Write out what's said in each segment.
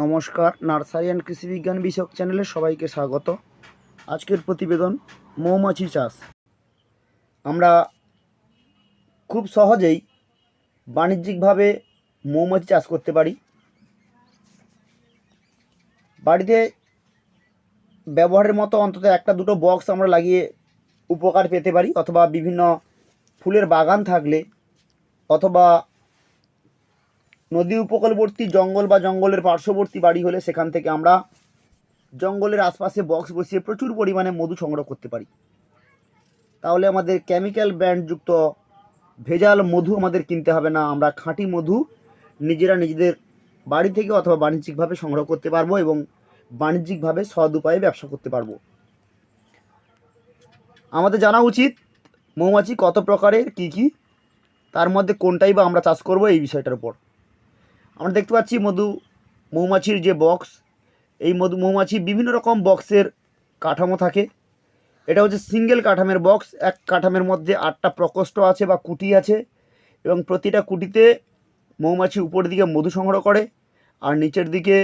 নমস্কার, nursery and কৃষি বিজ্ঞান বিষয়ক চ্যানেলে সবাইকে স্বাগত। আজকের প্রতিবেদন মৌমাছি চাষ। আমরা খুব সহজেই বাণিজ্যিকভাবে মৌমাছি চাষ করতে পারি। বাড়িতে ব্যবহারের মতো অন্তত একটা দুটো বক্স আমরা লাগিয়ে উপকার পেতে পারি, অথবা বিভিন্ন ফুলের বাগান থাকলে, অথবা নদী উপকূলবর্তী জঙ্গল বা জঙ্গলের পার্শ্ববর্তী বাড়ি হলে সেখান থেকে আমরা জঙ্গলের আশপাশে বক্স বসিয়ে প্রচুর পরিমাণে মধু সংগ্রহ করতে পারি। তাহলে আমাদের কেমিক্যাল ব্র্যান্ডযুক্ত ভেজাল মধু আমাদের কিনতে হবে না, আমরা খাঁটি মধু নিজেরা নিজেদের বাড়ি থেকে অথবা বাণিজ্যিকভাবে সংগ্রহ করতে পারব এবং বাণিজ্যিকভাবে সদ উপায়ে ব্যবসা করতে পারব। আমাদের জানা উচিত মৌমাছি কত প্রকারের, কি কি, তার মধ্যে কোনটাই বা আমরা চাষ করব এই বিষয়টার উপর। আমরা দেখতে পাচ্ছি মধু, মৌমাছির যে বক্স এই মধু, মৌমাছি বিভিন্ন রকম বক্সের কাঠামো থাকে। এটা হচ্ছে সিঙ্গেল কাঠামের বক্স এক কাঠামের মধ্যে আটটা প্রকোষ্ঠ আছে বা কুটি আছে এবং প্রতিটা কুটিতে মৌমাছি উপরের দিকে মধু সংগ্রহ করে আর নিচের দিকে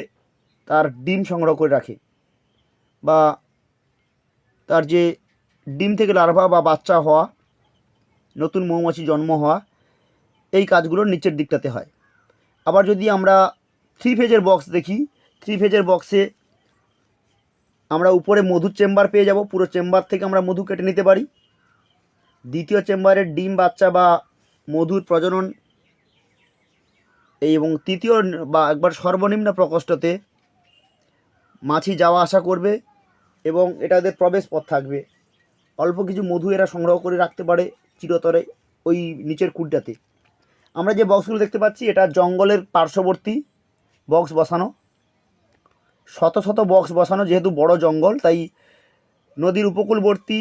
তার ডিম সংগ্রহ করে রাখে। বা তার যে ডিম থেকে লার্ভা বা বাচ্চা হওয়া, নতুন মৌমাছি জন্ম হওয়া, এই কাজগুলো নিচের দিকটাতে হয়। আবার যদি আমরা থ্রি ফেজের বক্স দেখি থ্রি ফেজের বক্সে আমরা উপরে মধুর চেম্বার পেয়ে যাব, পুরো চেম্বার থেকে আমরা মধু কেটে নিতে পারি। দ্বিতীয় চেম্বারের ডিম, বাচ্চা বা মধুর প্রজনন এই এবং তৃতীয় বা একবার সর্বনিম্ন প্রকোষ্ঠতে মাছি যাওয়া আসা করবে এবং এটা ওদের প্রবেশ পথ থাকবে। অল্প কিছু মধু এরা সংগ্রহ করে রাখতে পারে চিরতরে ওই নিচের কুটটাতে আমরা যে বক্সগুলো দেখতে পাচ্ছি, এটা জঙ্গলের পার্শ্ববর্তী বক্স বসানো। শত শত বক্স বসানো, যেহেতু বড় জঙ্গল, তাই নদীর উপকূলবর্তী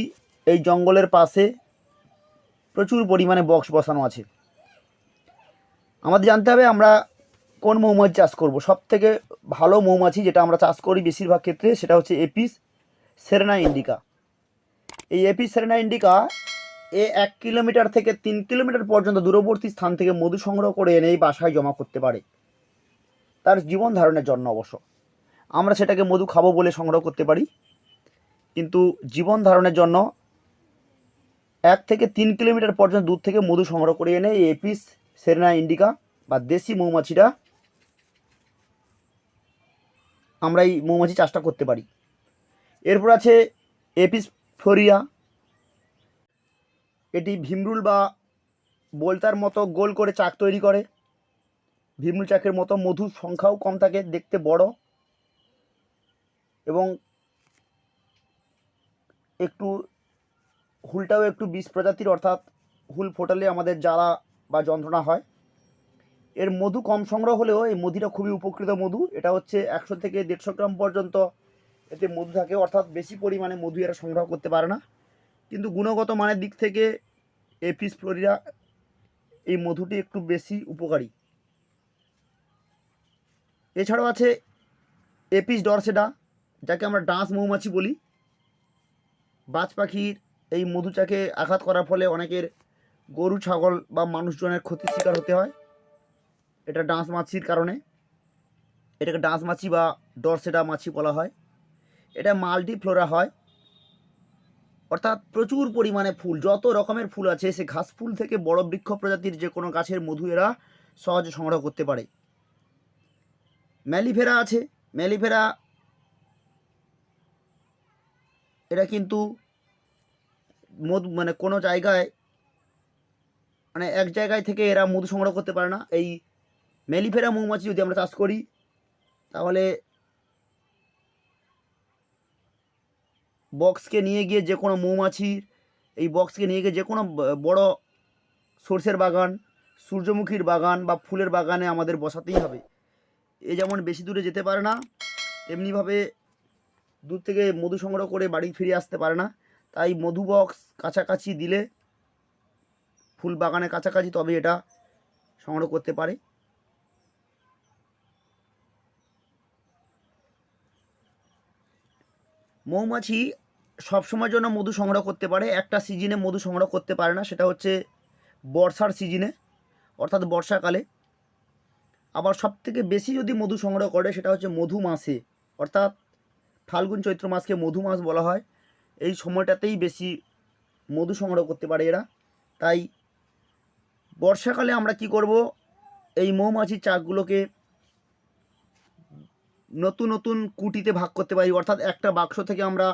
এই জঙ্গলের পাশে প্রচুর পরিমাণে বক্স বসানো আছে। আমাদের জানতে হবে আমরা কোন মৌমাছি চাষ করব। সব থেকে ভালো মৌমাছি যেটা আমরা চাষ করি বেশিরভাগ ক্ষেত্রে, সেটা হচ্ছে এপিস সেরেনা ইন্ডিকা এই এপিস সেরেনা ইন্ডিকা এ এক কিলোমিটার থেকে তিন কিলোমিটার পর্যন্ত দূরবর্তী স্থান থেকে মধু সংগ্রহ করে এনে এই বাসায় জমা করতে পারে। তার জীবন ধারণের জন্য অবশ্য। আমরা সেটাকে মধু খাব বলে সংগ্রহ করতে পারি। কিন্তু জীবন ধারণের জন্য এক থেকে তিন কিলোমিটার পর্যন্ত দূর থেকে মধু সংগ্রহ করে এনে এপিস, সেরেনা ইন্ডিকা বা দেশি মৌমাছিটা আমরা এই মৌমাছি চাষটা করতে পারি। এরপর আছে এপিস ফ্লোরিয়া এটি ভীমরুল বা বোলতার মতো গোল করে চাক তৈরি করে। ভীমরুল চাকের মতো মধুর সংখ্যাও কম থাকে, দেখতে বড়। এবং একটু হুলটাও একটু বিষ প্রজাতির, অর্থাৎ হুল ফোটালে আমাদের জ্বালা বা যন্ত্রণা হয়। এর মধু কম সংগ্রহ হলেও এই মধুটা খুবই উপকৃত মধু। এটা হচ্ছে একশো থেকে দেড়শো গ্রাম পর্যন্ত এতে মধু থাকে, অর্থাৎ বেশি পরিমাণে মধু এরা সংগ্রহ করতে পারে না। কিন্তু গুণগত মানের দিক থেকে এপিস ফ্লোরিয়া এই মধুটি একটু বেশি উপকারী। এছাড়াও আছে এপিস ডরসেডা, যাকে আমরা ডাঁস মৌমাছি বলি। বাজ পাখির এই মধুচাকে আঘাত করার ফলে অনেকের গরু, ছাগল বা মানুষজনের ক্ষতির শিকার হতে হয়। এটা ডাঁস মাছির কারণে। এটাকে ডাঁস মাছি বা ডরসেডা মাছি বলা হয়। এটা মাল্টি ফ্লোরা হয়। অর্থাৎ প্রচুর পরিমাণে ফুল, যত রকমের ফুল আছে, সে ঘাস ফুল থেকে বড় বৃক্ষ প্রজাতির যে কোনো গাছের মধু এরা সহজে সংগ্রহ করতে পারে। ম্যালিফেরা আছে, ম্যালিফেরা এটা কিন্তু মধু মানে কোনো জায়গায় মানে এক জায়গায় থেকে এরা মধু সংগ্রহ করতে পারে না। এই ম্যালিফেরা মৌমাছি যদি আমরা চাষ করি, তাহলে বক্সকে নিয়ে গিয়ে যে কোনো মৌমাছির এই বক্সকে নিয়ে গিয়ে যে কোনো বড় সর্ষের বাগান, সূর্যমুখীর বাগান বা ফুলের বাগানে আমাদের বসাতেই হবে। এ যেমন বেশি দূরে যেতে পারে না, তেমনিভাবে দূর থেকে মধু সংগ্রহ করে বাড়ি ফিরে আসতে পারে না। তাই মধু বক্স কাছাকাছি দিলে ফুল বাগানের কাছাকাছি তবে এটা সংগ্রহ করতে পারে। মৌমাছি সবসময়ের জন্য মধু সংগ্রহ করতে পারে, একটা সিজনে মধু সংগ্রহ করতে পারে না, সেটা হচ্ছে বর্ষার সিজনে অর্থাৎ বর্ষাকালে। আবার সব থেকে বেশি যদি মধু সংগ্রহ করে, সেটা হচ্ছে মধু মাসে অর্থাৎ ফাল্গুন চৈত্র মাসকে মধু মাস বলা হয়। এই সময়টাতেই বেশি মধু সংগ্রহ করতে পারে এরা। তাই বর্ষাকালে আমরা কি করব? এই মৌমাছির চাকগুলোকে নতুন নতুন কুটিতে ভাগ করতে পারি, অর্থাৎ একটা বাক্স থেকে আমরা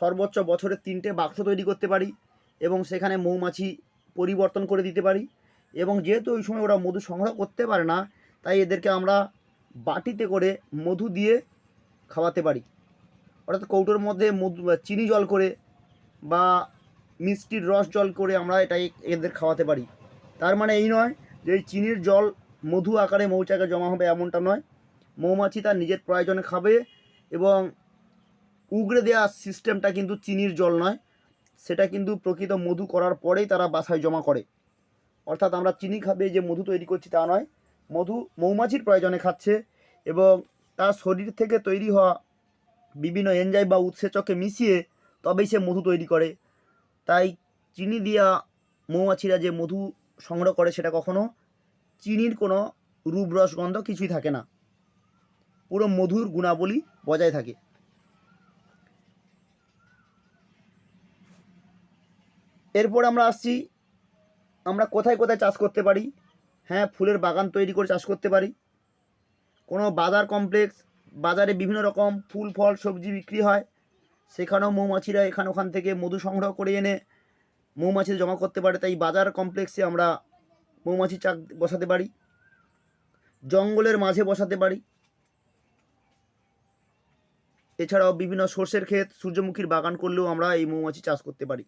সর্বোচ্চ বছরে তিনটে বাক্স তৈরি করতে পারি এবং সেখানে মৌমাছি পরিবর্তন করে দিতে পারি এবং যেহেতু ওই সময় ওরা মধু সংগ্রহ করতে পারে না, তাই এদেরকে আমরা বাটিতে করে মধু দিয়ে খাওয়াতে পারি। অর্থাৎ কৌটোর মধ্যে মধু, চিনি জল করে বা মিষ্টির রস জল করে আমরা এটাই এদের খাওয়াতে পারি। তার মানে এই নয় যে চিনির জল মধু আকারে মৌচাকে জমা হবে এমনটা নয়। মৌমাছি তার নিজের প্রয়োজনে খাবে এবং উগড়ে দেওয়া সিস্টেমটা কিন্তু চিনির জল নয়। সেটা কিন্তু প্রকৃত মধু করার পরেই তারা বাসায় জমা করে। অর্থাৎ আমরা চিনি খাবে, যে মধু তৈরি করছি তা নয়। মধু মৌমাছির প্রয়োজনে খাচ্ছে এবং তার শরীর থেকে তৈরি হওয়া বিভিন্ন এনজাইম বা উৎসেচকে মিশিয়ে তবেই সে মধু তৈরি করে। তাই চিনি দিয়া মৌমাছিরা যে মধু সংগ্রহ করে সেটা কখনো চিনির কোনো রূপ রস গন্ধ কিছুই থাকে না। পুরো মধুর গুণাবলী বজায় থাকে। এরপর আমরা আসছি, আমরা কোথায় কোথায় চাষ করতে পারি? হ্যাঁ ফুলের বাগান তৈরি করে চাষ করতে পারি। কোনো বাজার কমপ্লেক্স, বাজারে বিভিন্ন রকম ফুল, ফল, সবজি বিক্রি হয়। সেখানেও মৌমাছিরা এখান ওখান থেকে মধু সংগ্রহ করে এনে মৌমাছি জমা করতে পারে। তাই বাজার কমপ্লেক্সে আমরা মৌমাছি চাক বসাতে পারি। জঙ্গলের মাঝে বসাতে পারি। এছাড়াও বিভিন্ন সর্ষের ক্ষেত, সূর্যমুখীর বাগান করলেও আমরা এই মৌমাছি চাষ করতে পারি।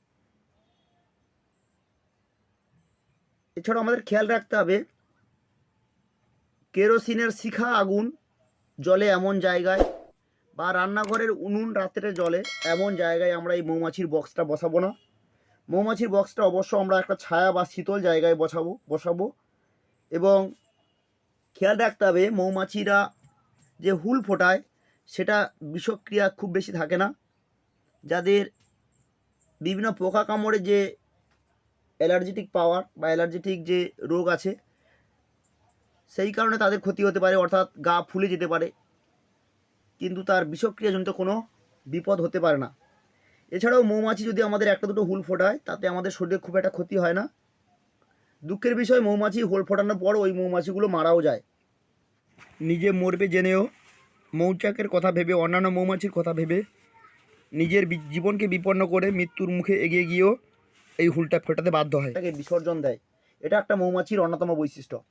এছাড়াও আমাদের খেয়াল রাখতে হবে, কেরোসিনের শিখা আগুন জলে এমন জায়গায় বা রান্নাঘরের উনুন রাত্রে জলে এমন জায়গায় আমরা এই মৌমাছির বক্সটা বসাবো না। মৌমাছির বক্সটা অবশ্য আমরা একটা ছায়া বা শীতল জায়গায় বসাবো বসাবো। এবং খেয়াল রাখতে হবে মৌমাছিরা যে হুল ফোটায় সেটা বিষক্রিয়া খুব বেশি থাকে না। যাদের বিভিন্ন পোকা কামড়ে যে অ্যালার্জেটিক পাওয়ার বা অ্যালার্জেটিক যে রোগ আছে, সেই কারণে তাদের ক্ষতি হতে পারে, অর্থাৎ গা ফুলে যেতে পারে। কিন্তু তার বিষক্রিয়াজনিত কোনো বিপদ হতে পারে না। এছাড়াও মৌমাছি যদি আমাদের একটা দুটো হুল ফোটায়, তাতে আমাদের শরীরে খুব একটা ক্ষতি হয় না। দুঃখের বিষয়, মৌমাছি হোল ফোটানোর পর ওই মৌমাছিগুলো মারাও যায়। নিজে মরবে জেনেও মৌচাকের কথা ভেবে, অন্যান্য মৌমাছির কথা ভেবে নিজের জীবনকে বিপন্ন করে মৃত্যুর মুখে এগিয়ে গিয়েও এই হুলটা ফেটাতে বাধ্য হয়। তাকে বিসর্জন দেয়। এটা একটা মৌমাছির অন্যতম বৈশিষ্ট্য।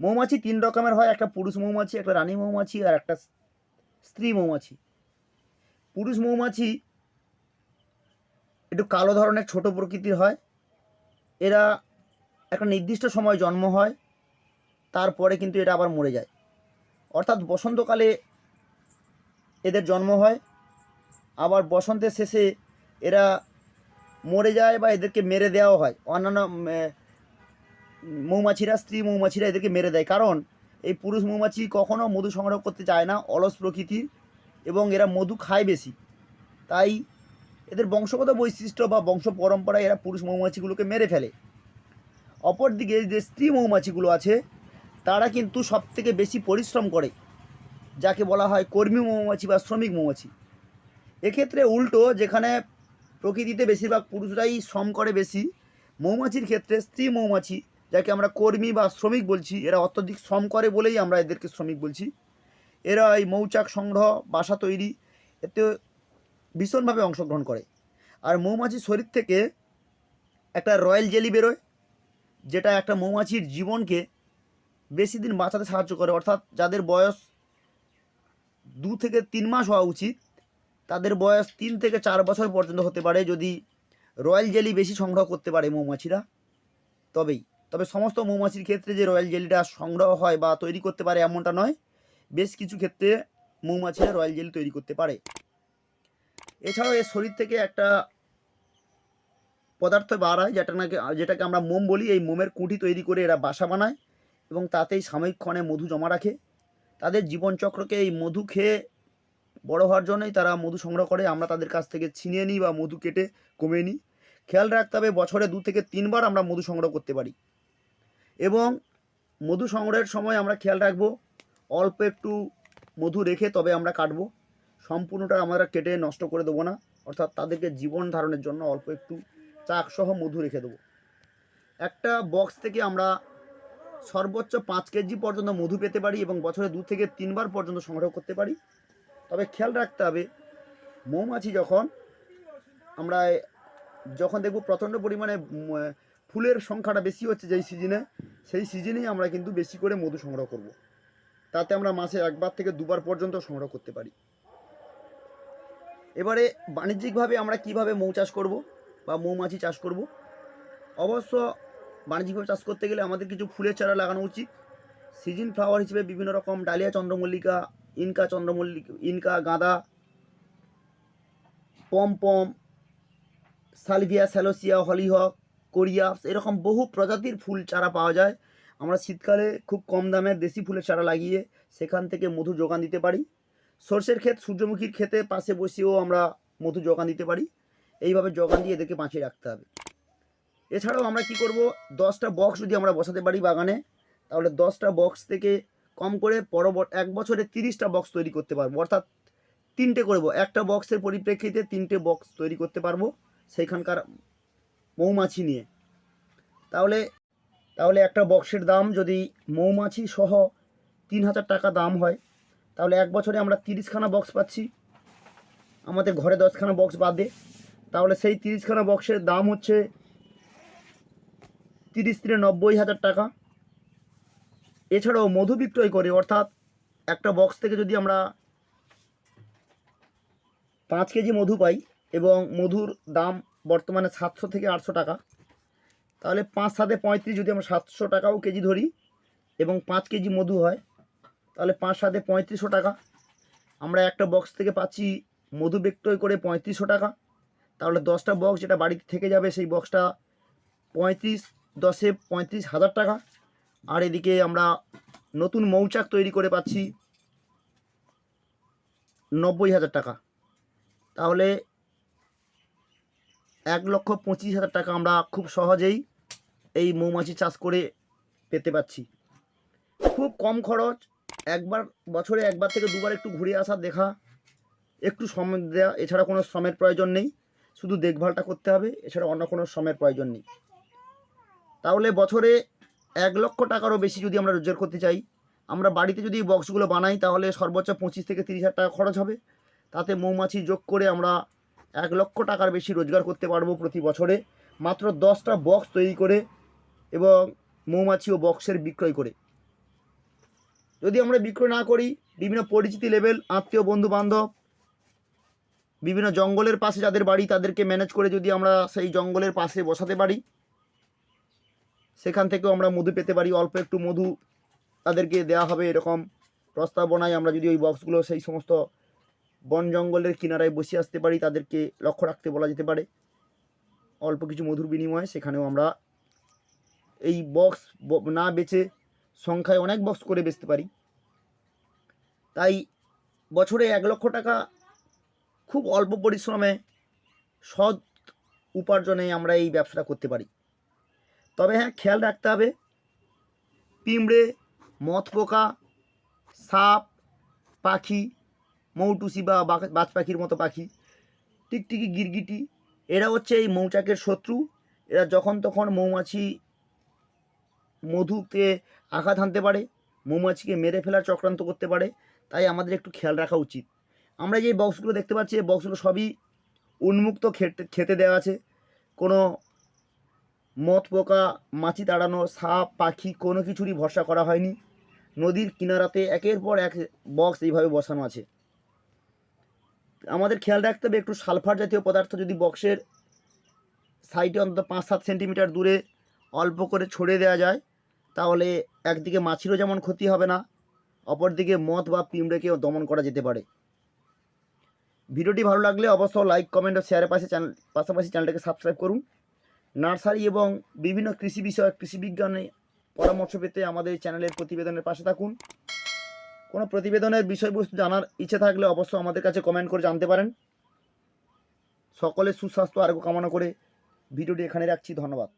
মৌমাছি তিন রকমের হয়, একটা পুরুষ মৌমাছি, একটা রানী মৌমাছি, আর একটা স্ত্রী মৌমাছি। পুরুষ মৌমাছি একটু কালো ধরনের, ছোট প্রকৃতির হয়। এরা একটা নির্দিষ্ট সময় জন্ম হয়, তারপরে কিন্তু এটা আবার মরে যায়। অর্থাৎ বসন্তকালে এদের জন্ম হয়, আবার বসন্তের শেষে এরা মরে যায় বা এদেরকে মেরে দেওয়াও হয়। অন্যান্য মৌমাছিরা, স্ত্রী মৌমাছিরা এদেরকে মেরে দেয়। কারণ এই পুরুষ মৌমাছি কখনও মধু সংগ্রহ করতে চায় না, অলস প্রকৃতির এবং এরা মধু খায় বেশি। তাই এদের বংশগত বৈশিষ্ট্য বা বংশ পরম্পরায় এরা পুরুষ মৌমাছিগুলোকে মেরে ফেলে। অপরদিকে যে স্ত্রী মৌমাছিগুলো আছে, তারা কিন্তু সব থেকে বেশি পরিশ্রম করে, যাকে বলা হয় কর্মী মৌমাছি বা শ্রমিক মৌমাছি। এক্ষেত্রে উল্টো, যেখানে প্রকৃতিতে বেশিরভাগ পুরুষরাই শ্রম করে বেশি। মৌমাছির ক্ষেত্রে স্ত্রী মৌমাছি, যাকে আমরা কর্মী বা শ্রমিক বলছি, এরা অত্যধিক শ্রম করে বলেই আমরা এদেরকে শ্রমিক বলছি। এরা এই মৌচাক সংগ্রহ, বাসা তৈরি, এতে ভীষণভাবে অংশগ্রহণ করে। আর মৌমাছির শরীর থেকে একটা রয়্যাল জেলি বেরোয়, যেটা একটা মৌমাছির জীবনকে বেশি দিন বাঁচাতে সাহায্য করে। অর্থাৎ যাদের বয়স দু থেকে তিন মাস হওয়া উচিত তাদের বয়স তিন থেকে চার বছর পর্যন্ত হতে পারে যদি রয়্যাল জেলি বেশি সংগ্রহ করতে পারে মৌমাছিরা। তবেই, তবে সমস্ত মৌমাছির ক্ষেত্রে যে রয়্যাল জেলিটা সংগ্রহ হয় বা তৈরি করতে পারে এমনটা নয়, বেশ কিছু ক্ষেত্রে মৌমাছিরা রয়্যাল জেলি তৈরি করতে পারে। এছাড়াও এর শরীর থেকে একটা পদার্থ বার হয় যেটা নাকি, যেটাকে আমরা মোম বলি। এই মোমের কুঁটি তৈরি করে এরা বাসা বানায় এবং তাতেই সাময়িক ক্ষণে মধু জমা রাখে। তাদের জীবনচক্রকে এই মধু খেয়ে বড় হওয়ার জন্যই তারা মধু সংগ্রহ করে। আমরা তাদের কাছ থেকে ছিনিয়ে নিই বা মধু কেটে কমিয়ে নিই। খেয়াল রাখতে হবে, বছরে দু থেকে তিনবার আমরা মধু সংগ্রহ করতে পারি। এবং মধু সংগ্রহের সময় আমরা খেয়াল রাখব, অল্প একটু মধু রেখে তবে আমরা কাটবো। সম্পূর্ণটা আমরা কেটে নষ্ট করে দেবো না। অর্থাৎ তাদেরকে জীবন ধারণের জন্য অল্প একটু চাকসহ মধু রেখে দেবো। একটা বক্স থেকে আমরা সর্বোচ্চ পাঁচ কেজি পর্যন্ত মধু পেতে পারি এবং বছরে দু থেকে তিনবার পর্যন্ত সংগ্রহ করতে পারি। তবে খেয়াল রাখতে হবে, মৌমাছি যখন আমরা যখন দেখব প্রচণ্ড পরিমাণে ফুলের সংখ্যাটা বেশি হচ্ছে যেই সিজনে সেই সিজনেই আমরা কিন্তু বেশি করে মধু সংগ্রহ করব। তাতে আমরা মাসে একবার থেকে দুবার পর্যন্ত সংগ্রহ করতে পারি। এবারে বাণিজ্যিকভাবে আমরা কীভাবে মৌ চাষ করব বা মৌমাছি চাষ করব? অবশ্য বাণিজ্যিকভাবে চাষ করতে গেলে আমাদের কিছু ফুলের চারা লাগানো উচিত। সিজন ফ্লাওয়ার হিসেবে বিভিন্ন রকম ডালিয়া, চন্দ্রমল্লিকা ইনকা চন্দ্রমল্লিক, ইনকা গাঁদা, পম পম, সালভিয়া স্যালোসিয়া, হলিহক, কোরিয়াপস, এরকম বহু প্রজাতির ফুল চারা পাওয়া যায়। আমরা শীতকালে খুব কম দামের দেশি ফুলের চারা লাগিয়ে সেখান থেকে মধু যোগান দিতে পারি। সর্ষের ক্ষেত, সূর্যমুখীর ক্ষেতে পাশে বসেও আমরা মধু যোগান দিতে পারি। এইভাবে যোগান দিয়ে এদেরকে বাঁচিয়ে রাখতে হবে। এছাড়াও আমরা কি করব? দশটা বক্স যদি আমরা বসাতে পারি বাগানে, তাহলে দশটা বক্স থেকে কম করে পরবর্তী এক বছরে তিরিশটা বক্স তৈরি করতে পারব। অর্থাৎ তিনটে করব একটা বক্সের পরিপ্রেক্ষিতে তিনটে বক্স তৈরি করতে পারব সেইখানকার মৌমাছি নিয়ে। তাহলে তাহলে একটা বক্সের দাম যদি মৌমাছি সহ তিন হাজার টাকা দাম হয়, তাহলে এক বছরে আমরা তিরিশখানা বক্স পাচ্ছি। আমাদের ঘরে দশখানা বক্স বাদে। তাহলে সেই তিরিশখানা বক্সের দাম হচ্ছে তিরিশ থেকে নব্বই হাজার টাকা। এছাড়াও মধু বিক্রয় করে, অর্থাৎ একটা বক্স থেকে যদি আমরা পাঁচ কেজি মধু পাই এবং মধুর দাম বর্তমানে সাতশো থেকে আটশো টাকা, তাহলে পাঁচ সাথে পঁয়ত্রিশ যদি আমরা সাতশো টাকাও কেজি ধরি এবং পাঁচ কেজি মধু হয়, তাহলে পাঁচ সাথে পঁয়ত্রিশশো টাকা। আমরা একটা বক্স থেকে পাচ্ছি মধু বিক্রয় করে পঁয়ত্রিশশো টাকা, তাহলে দশটা বক্স যেটা বাড়িতে থেকে যাবে সেই বক্সটা পঁয়ত্রিশ দশে পঁয়ত্রিশ হাজার টাকা। আর এদিকে আমরা নতুন মৌচাক তৈরি করে পাচ্ছি নব্বই হাজার টাকা। তাহলে এক লক্ষ পঁচিশ হাজার টাকা আমরা খুব সহজেই এই মৌমাছি চাষ করে পেতে পাচ্ছি। খুব কম খরচ, একবার বছরে একবার থেকে দুবার একটু ঘুরে আসা, দেখা, একটু সময় দেওয়া এছাড়া কোনো শ্রমের প্রয়োজন নেই। শুধু দেখভালটা করতে হবে, এছাড়া অন্য কোনো শ্রমের প্রয়োজন নেই। তাহলে বছরে এক লক্ষ টাকারও বেশি যদি আমরা রোজগার করতে চাই। আমরা বাড়িতে যদি বক্সগুলো বানাই, তাহলে সর্বোচ্চ পঁচিশ থেকে তিরিশ হাজার টাকা খরচ হবে। তাতে মৌমাছি যোগ করে আমরা এক লক্ষ টাকার বেশি রোজগার করতে পারব প্রতি বছরে। মাত্র দশটা বক্স তৈরি করে এবং মৌমাছি ও বক্সের বিক্রয় করে। যদি আমরা বিক্রয় না করি, বিভিন্ন পরিচিতি লেভেল আত্মীয় বন্ধু বান্ধব বিভিন্ন জঙ্গলের পাশে যাদের বাড়ি, তাদেরকে ম্যানেজ করে যদি আমরা সেই জঙ্গলের পাশে বসাতে পারি সেখান থেকেও আমরা মধু পেতে পারি। অল্প একটু মধু তাদেরকে দেওয়া হবে এরকম। প্রস্তাবনায় আমরা যদি ওই বক্সগুলো সেই সমস্ত বন জঙ্গলের কিনারায় বসে আসতে পারি, তাদেরকে লক্ষ্য রাখতে বলা যেতে পারে। অল্প কিছু মধুর বিনিময়ে সেখানেও আমরা এই বক্স না বেচে সংখ্যায় অনেক বক্স করে বেচতে পারি। তাই বছরে এক লক্ষ টাকা খুব অল্প পরিশ্রমে সৎ উপার্জনে আমরা এই ব্যবসাটা করতে পারি। তবে হ্যাঁ খেয়াল রাখতে হবে। পিঁমড়ে মথ পোকা সাপ, পাখি, মৌটুসি বা বাজ পাখির মতো পাখি, টিকটিকি, গিরগিটি, এরা হচ্ছে এই মৌচাকের শত্রু। এরা যখন তখন মৌমাছি মধুতে আঘাত হানতে পারে, মৌমাছিকে মেরে ফেলার চক্রান্ত করতে পারে, তাই আমাদের একটু খেয়াল রাখা উচিত। আমরা যে বক্সগুলো দেখতে পাচ্ছি, এই বক্সগুলো সবই উন্মুক্ত খেতে খেতে দেওয়া আছে। কোনো মদ পোকা, মাছি তাড়ানো, সাপ, পাখি কোনো কিছুরই ভরসা করা হয়নি। নদীর কিনারাতে একের পর এক বক্স এইভাবে বসানো আছে। আমাদের খেয়াল রাখতে হবে, একটু সালফার জাতীয় পদার্থ যদি বক্সের সাইডে অন্তত পাঁচ সাত সেন্টিমিটার দূরে অল্প করে ছড়িয়ে দেওয়া যায়, তাহলে একদিকে মাছিরও যেমন ক্ষতি হবে না, অপরদিকে মদ বা পিঁমড়েকেও দমন করা যেতে পারে। ভিডিওটি ভালো লাগলে অবশ্য লাইক কমেন্ট ও শেয়ারের পাশে চ্যানেল পাশাপাশি চ্যানেলটাকে সাবস্ক্রাইব করুন। নার্সারি এবং বিভিন্ন কৃষি বিষয়ক কৃষি বিজ্ঞানে পরামর্শ পেতে আমাদের চ্যানেলের প্রতিবেদনের পাশে থাকুন। কোনো প্রতিবেদনের বিষয়বস্তু জানার ইচ্ছে থাকলে অবশ্য আমাদের কাছে কমেন্ট করে জানতে পারেন। সকলের সুস্বাস্থ্য, আরোগ্য কামনা করে ভিডিওটি এখানে রাখছি। ধন্যবাদ।